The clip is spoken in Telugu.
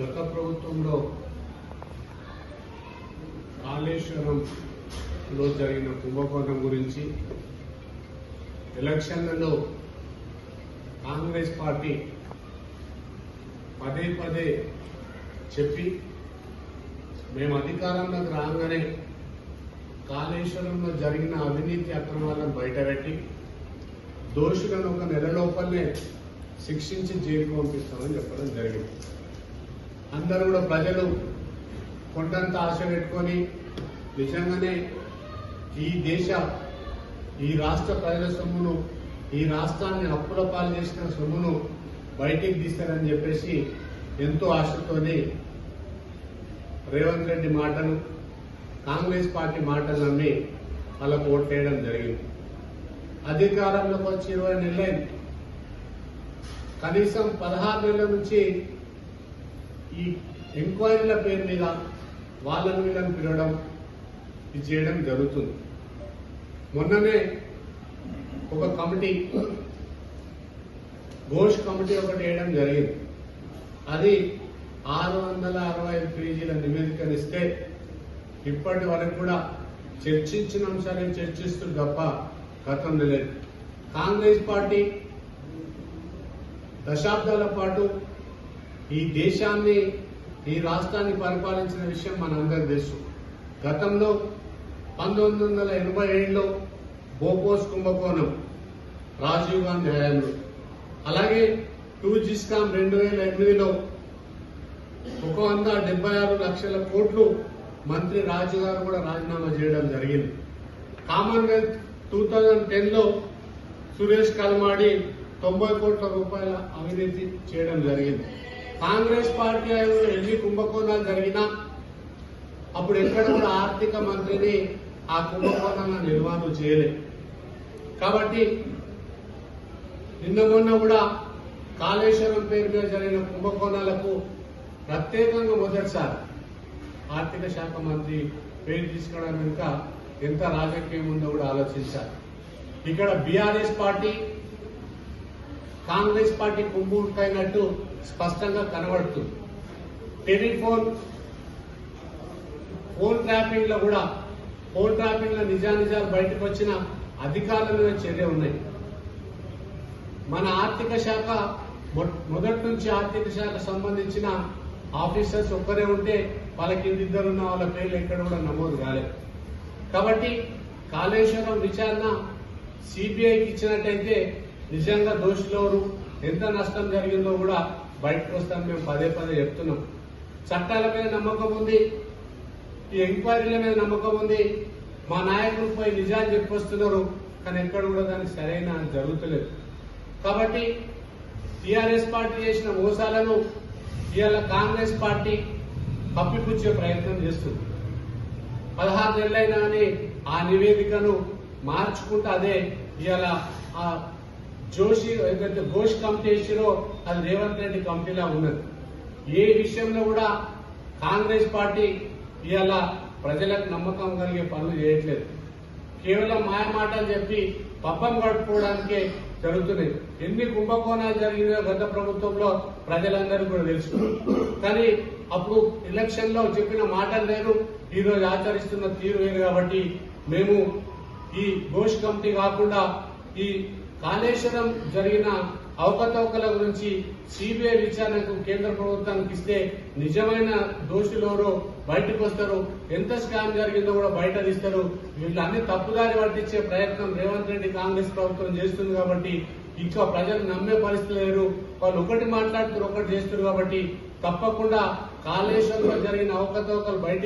గత ప్రభుత్వంలో కాళేశ్వరంలో జరిగిన కుంభకోణం గురించి ఎలక్షన్లలో కాంగ్రెస్ పార్టీ పదే పదే చెప్పి మేము అధికారంలోకి రాగానే కాళేశ్వరంలో జరిగిన అవినీతి అక్రమాలను బయటపెట్టి దోషులను ఒక నెల లోపలనే శిక్షించి జైలు పంపిస్తామని చెప్పడం జరిగింది. అందరూ కూడా ప్రజలు కొండంత ఆశ పెట్టుకొని నిజంగానే ఈ దేశ ఈ రాష్ట్ర ప్రజల సొమ్మును ఈ రాష్ట్రాన్ని అప్పుల పాలు చేసిన సొమ్మును బయటికి తీస్తారని చెప్పేసి ఎంతో ఆశతోనే రేవంత్ రెడ్డి మాటలు కాంగ్రెస్ పార్టీ మాటలు నమ్మి వాళ్ళకు ఓట్లేయడం జరిగింది. అధికారంలోకి వచ్చి ఇరవై నెలలైంది. కనీసం పదహారు నెలల నుంచి ఈ ఎంక్వైరీల పేరు మీద వాళ్ళను వీళ్ళని పిలవడం ఇది చేయడం జరుగుతుంది. మొన్ననే ఒక కమిటీ ఘోష్ కమిటీ ఒకటి వేయడం జరిగింది. అది ఆరు వందల అరవై ఐదు పేజీల నివేదికనిస్తే ఇప్పటి వరకు కూడా చర్చించిన అంశాలను చర్చిస్తూ తప్ప గతంలో లేదు. కాంగ్రెస్ పార్టీ దశాబ్దాల పాటు ఈ దేశాన్ని ఈ రాష్ట్రాన్ని పరిపాలించిన విషయం మనందరి తెలుసు. గతంలో పంతొమ్మిది వందల ఎనభై ఏడులో బోపోస్ కుంభకోణం రాజీవ్ గాంధీ హయాంలో. అలాగే టూ జిస్కామ్ రెండు వేల ఎనిమిదిలో ఒక వంద డెబ్బై ఆరు లక్షల కోట్లు మంత్రి రాజు గారు కూడా రాజీనామా చేయడం జరిగింది. కామన్వెల్త్ టూ థౌజండ్ టెన్లో సురేష్ కల్మాడి తొంభై కోట్ల రూపాయల అవినీతి చేయడం జరిగింది. కాంగ్రెస్ పార్టీ హయాంలో ఎన్ని కుంభకోణాలు జరిగినా అప్పుడు ఎక్కడ కూడా ఆర్థిక మంత్రిని ఆ కుంభకోణాలను నిర్వహణ చేయలేదు. కాబట్టి నిన్న మొన్న కూడా కాళేశ్వరం పేరు మీద జరిగిన కుంభకోణాలకు ప్రత్యేకంగా మొదటిసారి ఆర్థిక శాఖ మంత్రి పేరు తీసుకోవడం వెనుక ఎంత రాజకీయం ఉందో కూడా ఆలోచించాలి. ఇక్కడ బీఆర్ఎస్ పార్టీ కాంగ్రెస్ పార్టీ కుంభుకైనట్టు స్పష్టంగా కనబడుతుంది. టెలిఫోన్ ఫోన్ ట్రాపింగ్లో కూడా ఫోన్ ట్రాపింగ్లో నిజానిజాలు బయటకు వచ్చిన అధికారుల మీద చర్య ఉన్నాయి. మన ఆర్థిక శాఖ మొ- మొదటి నుంచి ఆర్థిక శాఖ సంబంధించిన ఆఫీసర్స్ ఒక్కరే ఉంటే వాళ్ళకి కింద ఇద్దరు ఉన్న వాళ్ళ పేర్లు ఎక్కడ కూడా నమోదు కాలేదు. కాబట్టి కాళేశ్వరం విచారణ సిబిఐకి ఇచ్చినట్టయితే నిజంగా దోషులు ఎంత నష్టం జరిగిందో కూడా బయటకు వస్తాం మేము పదే పదే చెప్తున్నాం. చట్టాల మీద నమ్మకం ఉంది ఈ ఎంక్వైరీల మీద నమ్మకం ఉంది. మా నాయకులు పోయి నిజాలు చెప్పొస్తున్నారు కానీ ఎక్కడ కూడా దానికి సరైన జరుగుతలేదు. కాబట్టి టీఆర్ఎస్ పార్టీ చేసిన మోసాలను ఇవాళ కాంగ్రెస్ పార్టీ కప్పిపుచ్చే ప్రయత్నం చేస్తుంది. పదహారు నెలలైనా అని ఆ నివేదికను మార్చుకుంటూ అదే ఇవాళ ఆ జోషి ఏదైతే ఘోష్ కమిటీ ఇచ్చిరో అది రేవంత్ రెడ్డి కమిటీలా ఉన్నది. ఏ విషయంలో కూడా కాంగ్రెస్ పార్టీ ఇవాళ ప్రజలకు నమ్మకం కలిగే పనులు చేయట్లేదు. కేవలం మాయ మాటలు చెప్పి పబ్బం గడుపుకోవడానికే జరుగుతున్నాయి. ఎన్ని కుంభకోణాలు జరిగినాయో గత ప్రభుత్వంలో ప్రజలందరూ కూడా తెలుసు కానీ అప్పుడు ఎలక్షన్లో చెప్పిన మాటలు లేరు. ఈ రోజు ఆచరిస్తున్న తీరు వేరు కాబట్టి మేము ఈ ఘోష్ కమిటీ కాకుండా ఈ కాళేశ్వరం జరిగిన అవకతవకల గురించి సిబిఐ విచారణకు కేంద్ర ప్రభుత్వానికి ఇస్తే నిజమైన దోషులెవరో బయటకు వస్తారు? ఎంత స్కామ్ జరిగిందో కూడా బయట తీస్తారు. వీళ్ళన్ని తప్పుదారి పట్టించే ప్రయత్నం రేవంత్ రెడ్డి కాంగ్రెస్ ప్రభుత్వం చేస్తుంది కాబట్టి ఇంకా ప్రజలు నమ్మే పరిస్థితి లేరు. వాళ్ళు ఒకటి మాట్లాడుతున్నారు ఒకటి చేస్తున్నారు కాబట్టి తప్పకుండా కాళేశ్వరంలో జరిగిన అవకతవకలు బయట